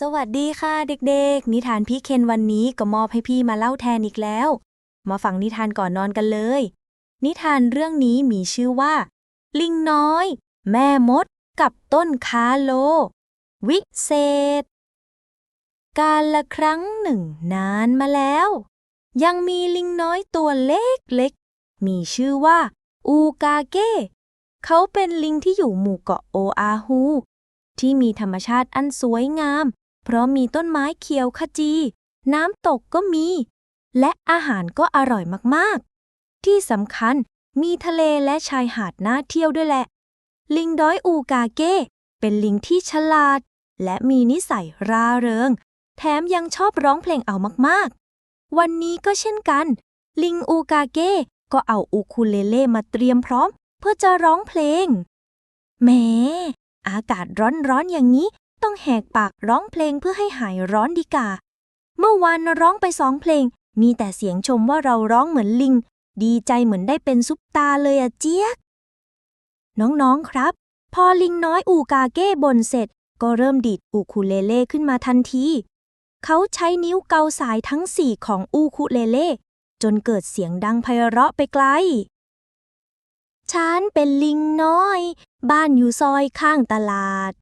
สวัสดีค่ะเด็กๆ นิทานพี่เคนวันนี้ก็มอบให้พี่มาเล่าแทนอีกแล้ว มาฟังนิทานก่อนนอนกันเลย นิทานเรื่องนี้มีชื่อว่า ลิงน้อย แม่มด กับต้นคาโล วิเศษ การละครั้งหนึ่งนานมาแล้ว ยังมีลิงน้อยตัวเล็กๆ มีชื่อว่า อูกาเก้ เขาเป็นลิงที่อยู่หมู่เกาะโออาฮูที่มีธรรมชาติอันสวยงาม เพราะมีต้นไม้เขียวขจี น้ำตกก็มี และอาหารก็อร่อยมากๆ ที่สำคัญมีทะเลและชายหาดน่าเที่ยวด้วยแหละ ลิงด้อยอูกาเก้ เป็นลิงที่ฉลาด และมีนิสัยร่าเริง แถมยังชอบร้องเพลงเอามากๆ วันนี้ก็เช่นกัน ลิงอูกาเก้ก็เอาอูคูเลเล่มาเตรียมพร้อม เพื่อจะร้องเพลงแหมอากาศร้อนๆอย่างนี้ ต้องแหกปากร้องเพลงเพื่อให้หายร้อนดีกา เมื่อวานร้องไปสองเพลง มีแต่เสียงชมว่าเราร้องเหมือนลิง ดีใจเหมือนได้เป็นซุปตาเลยอะเจี๊ยก น้องๆครับ พอลิงน้อยอูกาเก้บนเสร็จ ก็เริ่มดีดอูคูเลเล่ขึ้นมาทันที เขาใช้นิ้วเกาสายทั้งสี่ของอูคูเลเล่จนเกิดเสียงดังไพเราะไปไกลฉันเป็นลิงน้อย บ้านอยู่ซอยข้างตลาด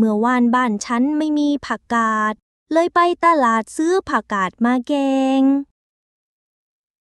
เมื่อวานบ้านฉันไม่มีผักกาด เลยไปตลาดซื้อผักกาดมาแกง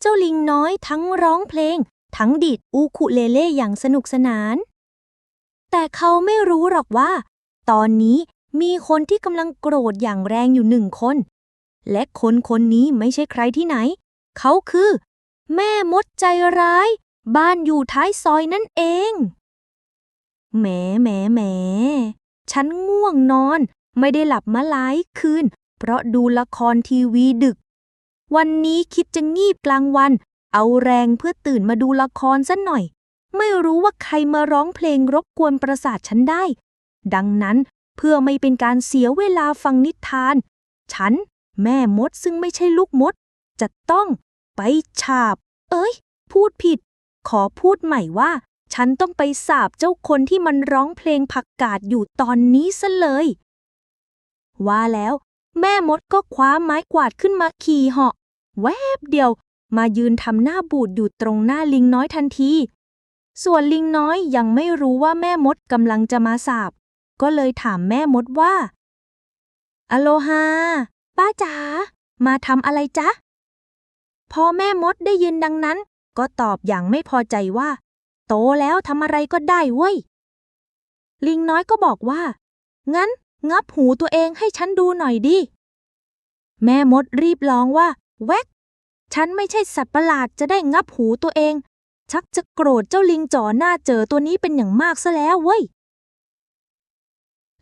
เจ้าลิงน้อยทั้งร้องเพลง ทั้งดีดอูคุเลเล่อย่างสนุกสนาน แต่เขาไม่รู้หรอกว่า ตอนนี้มีคนที่กำลังโกรธอย่างแรงอยู่หนึ่งคน และคนคนนี้ไม่ใช่ใครที่ไหน เขาคือ แม่มดใจร้าย บ้านอยู่ท้ายซอยนั่นเอง แหมแหมแหม ฉันง่วงนอน ไม่ได้หลับมาหลายคืน เพราะดูละครทีวีดึก วันนี้คิดจะงีบกลางวัน เอาแรงเพื่อตื่นมาดูละครสัหน่อย ไม่รู้ว่าใครมาร้องเพลงรบกวนประสาทฉันได้ ดังนั้นเพื่อไม่เป็นการเสียเวลาฟังนิทาน ฉัน แม่มดซึ่งไม่ใช่ลูกมด จะต้องไปฉาบ เอ้ย พูดผิด ขอพูดใหม่ว่า ฉันต้องไปสาบเจ้าคนที่มันร้องเพลงผักกาดอยู่ตอนนี้ซะเลย ว่าแล้ว แม่มดก็คว้าไม้กวาดขึ้นมาขี่เหาะ แวบเดียว มายืนทำหน้าบูดอยู่ตรงหน้าลิงน้อยทันที ส่วนลิงน้อยยังไม่รู้ว่าแม่มดกำลังจะมาสาบ ก็เลยถามแม่มดว่า อโลฮา ป้าจ๋า มาทำอะไรจ๊ะ พอแม่มดได้ยินดังนั้น ก็ตอบอย่างไม่พอใจว่า โตแล้วทำอะไรก็ได้เว้ย ลิงน้อยก็บอกว่า งั้น งับหูตัวเองให้ฉันดูหน่อยดิ แม่มดรีบร้องว่า แวกฉันไม่ใช่สัตว์ประหลาดจะได้งับหูตัวเอง ชักจะโกรธเจ้าลิงจ่อหน้าเจอตัวนี้เป็นอย่างมากซะแล้วเว้ย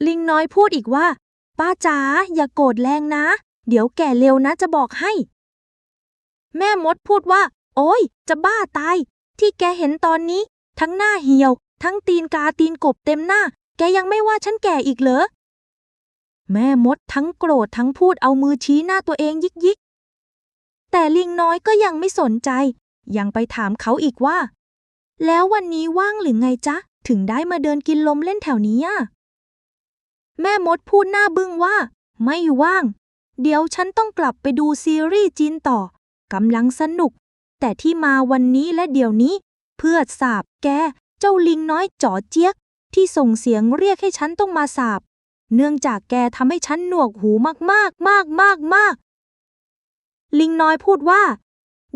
ลิงน้อยพูดอีกว่า ป้าจ๋าอย่าโกรธแรงนะ เดี๋ยวแก่เร็วนะจะบอกให้ แม่มดพูดว่า โอ้ย จะบ้าตาย ที่แกเห็นตอนนี้ ทั้งหน้าเหี่ยว ทั้งตีนกาตีนกบเต็มหน้า แกยังไม่ว่าฉันแก่อีกเหรอ แม่มดทั้งโกรธทั้งพูดเอามือชี้หน้าตัวเองยิกยิกแต่ลิงน้อยก็ยังไม่สนใจ ยังไปถามเขาอีกว่า แล้ววันนี้ว่างหรือไงจ๊ะ ถึงได้มาเดินกินลมเล่นแถวนี้อะ แม่มดพูดหน้าบึ้งว่า ไม่ว่าง เดี๋ยวฉันต้องกลับไปดูซีรีส์จีนต่อกำลังสนุก แต่ที่มาวันนี้และเดี๋ยวนี้ เพื่อสาบแกเจ้าลิงน้อยจ๋อเจี๊ยก ที่ส่งเสียงเรียกให้ฉันต้องมาสาบ เนื่องจากแกทำให้ฉันหนวกหูมากมากมากมากมากลิงน้อยพูดว่า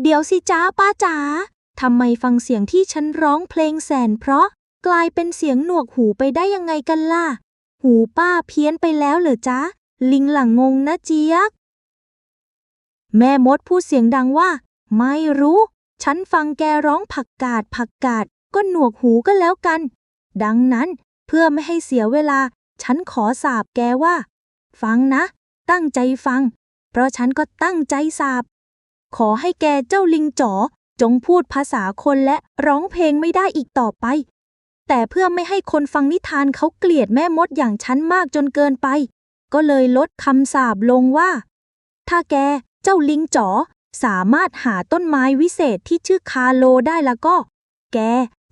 เดี๋ยวสิจ้าป้าจ๋าทำไมฟังเสียงที่ฉันร้องเพลงแสนเพราะกลายเป็นเสียงหนวกหูไปได้ยังไงกันล่ะ หูป้าเพี้ยนไปแล้วเหรอจ๊ะ ลิงหลังงงนะเจี๊ยก แม่มดพูดเสียงดังว่า ไม่รู้ ฉันฟังแกร้องผักกาดผักกาดก็หนวกหูก็แล้วกัน ดังนั้นเพื่อไม่ให้เสียเวลา ฉันขอสาบแกว่า ฟังนะ ตั้งใจฟัง เพราะฉันก็ตั้งใจสาบ ขอให้แกเจ้าลิงจ๋อจงพูดภาษาคนและร้องเพลงไม่ได้อีกต่อไป แต่เพื่อไม่ให้คนฟังนิทานเขาเกลียดแม่มดอย่างฉันมากจนเกินไป ก็เลยลดคำสาบลงว่า ถ้าแกเจ้าลิงจ๋อ สามารถหาต้นไม้วิเศษที่ชื่อคาโลได้แล้วก็ แก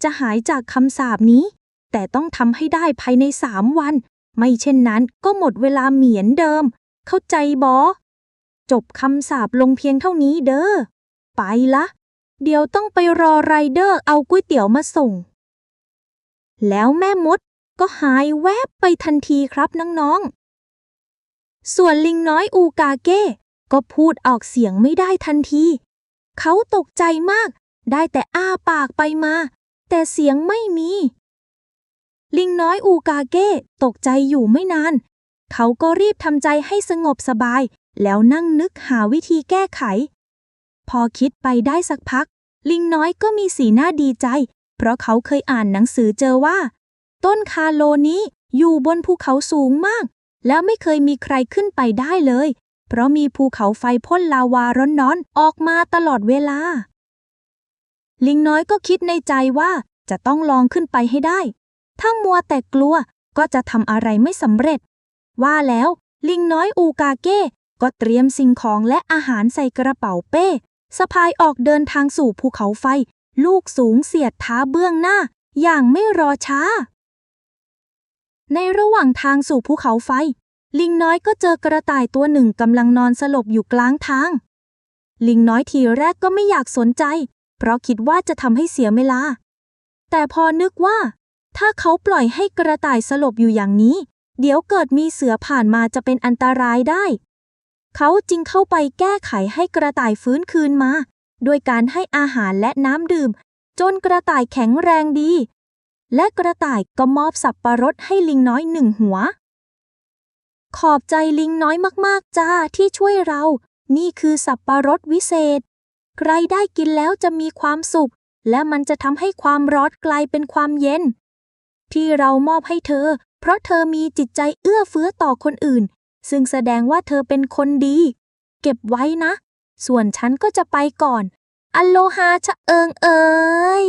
จะหายจากคำสาบนี้ แต่ต้องทำให้ได้ภายในสามวัน ไม่เช่นนั้นก็หมดเวลาเหมือนเดิม เข้าใจบอ จบคำสาปลงเพียงเท่านี้เด้อ ไปละ เดี๋ยวต้องไปรอไรเดอร์เอาก๋วยเตี๋ยวมาส่ง แล้วแม่มดก็หายแวบไปทันทีครับน้องๆ ส่วนลิงน้อยอูกาเก้ ก็พูดออกเสียงไม่ได้ทันที เขาตกใจมาก ได้แต่อ้าปากไปมา แต่เสียงไม่มี ลิงน้อยอูกาเก้ตกใจอยู่ไม่นาน เขาก็รีบทำใจให้สงบสบาย แล้วนั่งนึกหาวิธีแก้ไข พอคิดไปได้สักพัก ลิงน้อยก็มีสีหน้าดีใจ เพราะเขาเคยอ่านหนังสือเจอว่า ต้นคาโลนี้อยู่บนภูเขาสูงมาก แล้วไม่เคยมีใครขึ้นไปได้เลย เพราะมีภูเขาไฟพ่นลาวาร้อนๆออกมาตลอดเวลา ลิงน้อยก็คิดในใจว่าจะต้องลองขึ้นไปให้ได้ ถ้ามัวแต่กลัวก็จะทำอะไรไม่สำเร็จ ว่าแล้ว ลิงน้อยอูกาเก้ก็เตรียมสิ่งของและอาหารใส่กระเป๋าเป้ สะพายออกเดินทางสู่ภูเขาไฟ ลูกสูงเสียดท้าเบื้องหน้า อย่างไม่รอช้า ในระหว่างทางสู่ภูเขาไฟ ลิงน้อยก็เจอกระต่ายตัวหนึ่งกำลังนอนสลบอยู่กลางทาง ลิงน้อยทีแรกก็ไม่อยากสนใจ เพราะคิดว่าจะทำให้เสียเวลา แต่พอนึกว่า ถ้าเขาปล่อยให้กระต่ายสลบอยู่อย่างนี้ เดี๋ยวเกิดมีเสือผ่านมาจะเป็นอันตรายได้ เขาจึงเข้าไปแก้ไขให้กระต่ายฟื้นคืนมาด้วยการให้อาหารและน้ำดื่ม จนกระต่ายแข็งแรงดี และกระต่ายก็มอบสับปะรดให้ลิงน้อยหนึ่งหัว ขอบใจลิงน้อยมากๆจ้าที่ช่วยเรา นี่คือสับปะรดวิเศษ ใครได้กินแล้วจะมีความสุข และมันจะทำให้ความร้อนกลายเป็นความเย็น ที่เรามอบให้เธอ เพราะเธอมีจิตใจเอื้อเฟื้อต่อคนอื่น ซึ่งแสดงว่าเธอเป็นคนดี เก็บไว้นะ ส่วนฉันก็จะไปก่อน อโลฮาชะเอิงเอ่ย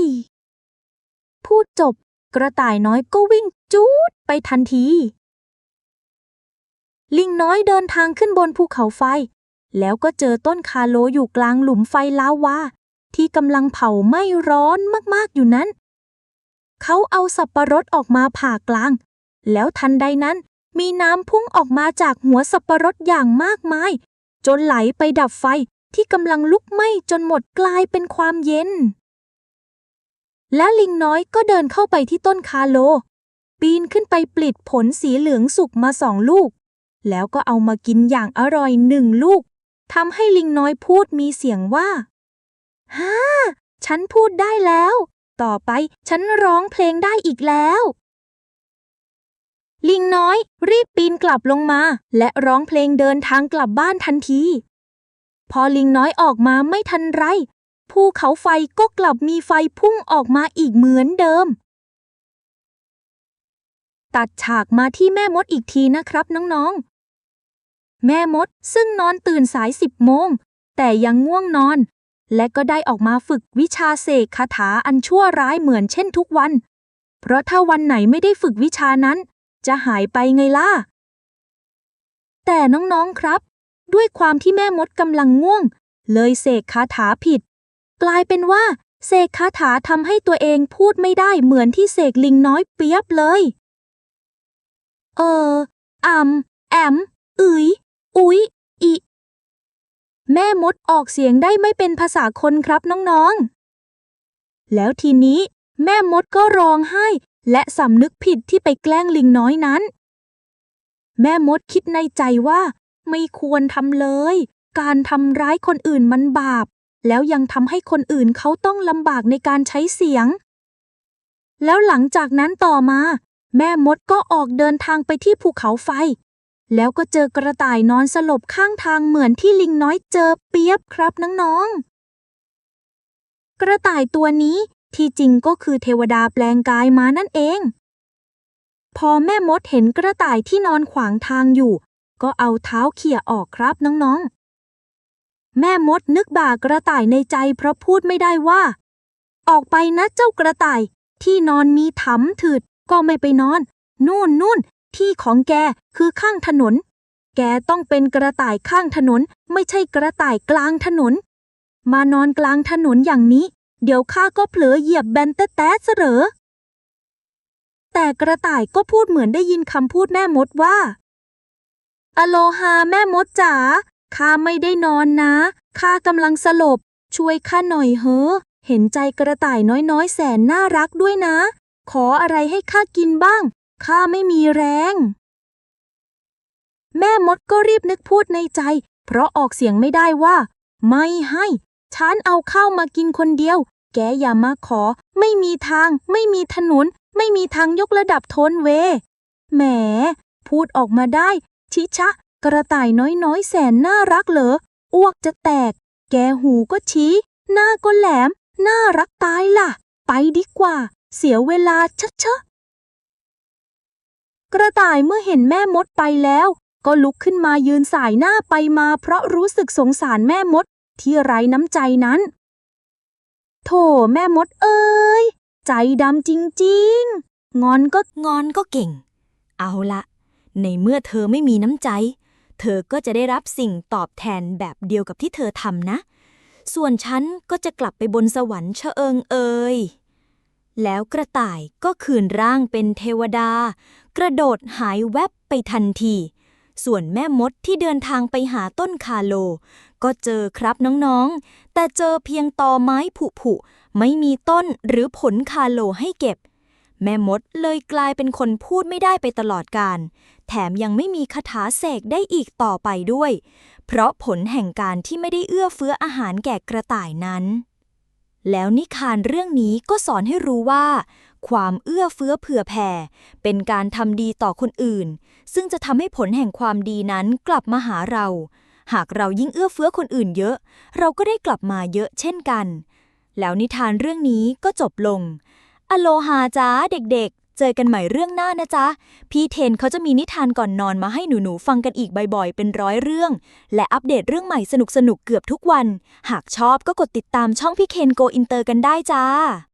พูดจบ กระต่ายน้อยก็วิ่งจูดไปทันที ลิงน้อยเดินทางขึ้นบนภูเขาไฟ แล้วก็เจอต้นคาโลอยู่กลางหลุมไฟลาวาที่กำลังเผาไหม้ร้อนมากๆอยู่นั้น เขาเอาสับปะรดออกมาผ่ากลาง แล้วทันใดนั้นมีน้ำพุ่งออกมาจากหัวสับปะรดอย่างมากมาย จนไหลไปดับไฟที่กำลังลุกไหม้จนหมดกลายเป็นความเย็น และลิงน้อยก็เดินเข้าไปที่ต้นคาโล ปีนขึ้นไปปลิดผลสีเหลืองสุกมาสองลูก แล้วก็เอามากินอย่างอร่อยหนึ่งลูกทำให้ลิงน้อยพูดมีเสียงว่าฮ่าฉันพูดได้แล้ว ต่อไปฉันร้องเพลงได้อีกแล้ว ลิงน้อยรีบปีนกลับลงมา และร้องเพลงเดินทางกลับบ้านทันที พอลิงน้อยออกมาไม่ทันไรภูเขาไฟก็กลับมีไฟพุ่งออกมาอีกเหมือนเดิม ตัดฉากมาที่แม่มดอีกทีนะครับน้องๆ แม่มดซึ่งนอนตื่นสายสิบโมง แต่ยังง่วงนอน และก็ได้ออกมาฝึกวิชาเสกคาถาอันชั่วร้ายเหมือนเช่นทุกวัน เพราะถ้าวันไหนไม่ได้ฝึกวิชานั้น จะหายไปไงล่ะ แต่น้องๆครับ ด้วยความที่แม่มดกำลังง่วง เลยเสกคาถาผิด กลายเป็นว่าเสกคาถาทำให้ตัวเองพูดไม่ได้เหมือนที่เสกลิงน้อยเปียบเลย เอออ่ำแอมอึ๋ย อุ๊ย อิ แม่มดออกเสียงได้ไม่เป็นภาษาคนครับน้องๆ แล้วทีนี้แม่มดก็ร้องไห้ และสำนึกผิดที่ไปแกล้งลิงน้อยนั้น แม่มดคิดในใจว่า ไม่ควรทำเลย การทำร้ายคนอื่นมันบาป แล้วยังทำให้คนอื่นเขาต้องลำบากในการใช้เสียง แล้วหลังจากนั้นต่อมา แม่มดก็ออกเดินทางไปที่ภูเขาไฟ แล้วก็เจอกระต่ายนอนสลบข้างทางเหมือนที่ลิงน้อยเจอเปียบครับน้องๆ กระต่ายตัวนี้ที่จริงก็คือเทวดาแปลงกายมานั่นเอง พอแม่มดเห็นกระต่ายที่นอนขวางทางอยู่ ก็เอาเท้าเขี่ยออกครับน้องๆ แม่มดนึกด่ากระต่ายในใจเพราะพูดไม่ได้ว่า ออกไปนะเจ้ากระต่ายที่นอนมีถำถืดก็ไม่ไปนอน นู่นนู่น ที่ของแกคือข้างถนน แกต้องเป็นกระต่ายข้างถนน ไม่ใช่กระต่ายกลางถนน มานอนกลางถนนอย่างนี้ เดี๋ยวข้าก็เผลอเหยียบแบนแต๊ะเสรอแต่กระต่ายก็พูดเหมือนได้ยินคำพูดแม่มดว่า อโลฮาแม่มดจ๋า ข้าไม่ได้นอนนะ ข้ากำลังสลบ ช่วยข้าหน่อยเฮอะเห็นใจกระต่ายน้อยๆ แสนน่ารักด้วยนะ ขออะไรให้ข้ากินบ้าง ข้าไม่มีแรง แม่มดก็รีบนึกพูดในใจ เพราะออกเสียงไม่ได้ว่า ไม่ให้ ฉันเอาข้าวมากินคนเดียว แกอย่ามาขอ ไม่มีทาง ไม่มีถนน ไม่มีทางยกระดับโทนเว แหม พูดออกมาได้ ชิชะ กระต่ายน้อยๆ แสนน่ารักเหรอ อ้วกจะแตก แกหูก็ชี้ หน้าก็แหลม น่ารักตายล่ะ ไปดีกว่า เสียเวลาเชะชะ กระต่ายเมื่อเห็นแม่มดไปแล้ว ก็ลุกขึ้นมายืนสายหน้าไปมาเพราะรู้สึกสงสารแม่มดที่ไร้น้ำใจนั้น โถแม่มดเอ้ย ใจดำจริงๆ งอนก็งอนก็เก่ง เอาละ ในเมื่อเธอไม่มีน้ำใจ เธอก็จะได้รับสิ่งตอบแทนแบบเดียวกับที่เธอทำนะ ส่วนฉันก็จะกลับไปบนสวรรค์เชเอิงเอย แล้วกระต่ายก็คืนร่างเป็นเทวดา กระโดดหายแวบไปทันที ส่วนแม่มดที่เดินทางไปหาต้นคาโล ก็เจอครับน้องๆ แต่เจอเพียงตอไม้ผุๆไม่มีต้นหรือผลคาโลให้เก็บ แม่มดเลยกลายเป็นคนพูดไม่ได้ไปตลอดกาลแถมยังไม่มีคาถาเสกได้อีกต่อไปด้วย เพราะผลแห่งการที่ไม่ได้เอื้อเฟื้ออาหารแก่กระต่ายนั้น แล้วนิทานเรื่องนี้ก็สอนให้รู้ว่า ความเอื้อเฟื้อเผื่อแผ่ เป็นการทำดีต่อคนอื่น ซึ่งจะทำให้ผลแห่งความดีนั้นกลับมาหาเรา หากเรายิ่งเอื้อเฟื้อคนอื่นเยอะ เราก็ได้กลับมาเยอะเช่นกัน แล้วนิทานเรื่องนี้ก็จบลง อโลฮาจ้าเด็กๆ เจอกันใหม่เรื่องหน้านะจ๊ะ พี่เทนเขาจะมีนิทานก่อนนอนมาให้หนูๆฟังกันอีกบ่อยๆ เป็นร้อยเรื่อง และอัปเดตเรื่องใหม่สนุกๆเกือบทุกวัน หากชอบก็กดติดตามช่องพี่เคนโกอินเตอร์กันได้จ้า